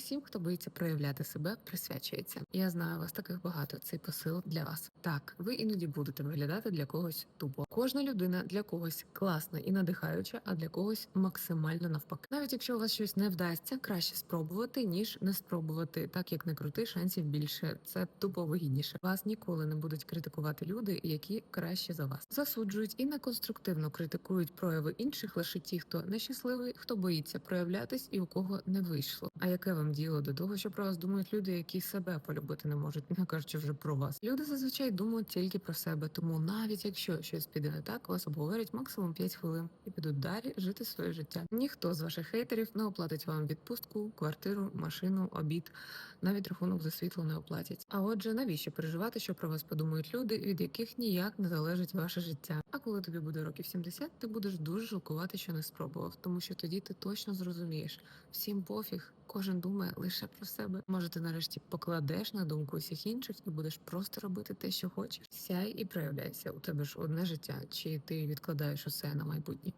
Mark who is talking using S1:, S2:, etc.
S1: усім, хто боїться проявляти себе, присвячується. Я знаю, вас таких багато. Цей посил для вас. Так, ви іноді будете виглядати для когось тупо. Кожна людина для когось класна і надихаюча, а для когось максимально навпаки. Навіть якщо у вас щось не вдасться, краще спробувати ніж не спробувати. Так як не крути, шансів більше. Це тупо вигідніше. Вас ніколи не будуть критикувати люди, які краще за вас засуджують і неконструктивно критикують прояви інших лише ті, хто нещасливий, хто боїться проявлятись і у кого не вийшло. А яке вам діло до того, що про вас думають люди, які себе полюбити не можуть, не кажучи вже про вас? Люди зазвичай думають тільки про себе, тому навіть якщо щось піде не так, вас обговорять максимум 5 хвилин і підуть далі жити своє життя. Ніхто з ваших хейтерів не оплатить вам відпустку, квартиру, машину, обід, навіть рахунок за світло не оплатять. А отже, навіщо переживати, що про вас подумають люди, від яких ніяк не залежить ваше життя? А коли тобі буде років 70, ти будеш дуже жалкувати, що не спробував, тому що тоді ти точно зрозумієш, всім пофіг, кожен думає лише про себе. Може, ти нарешті покладеш на думку усіх інших і будеш просто робити те, що хочеш. Сяй і проявляйся. У тебе ж одне життя, чи ти відкладаєш усе на майбутнє.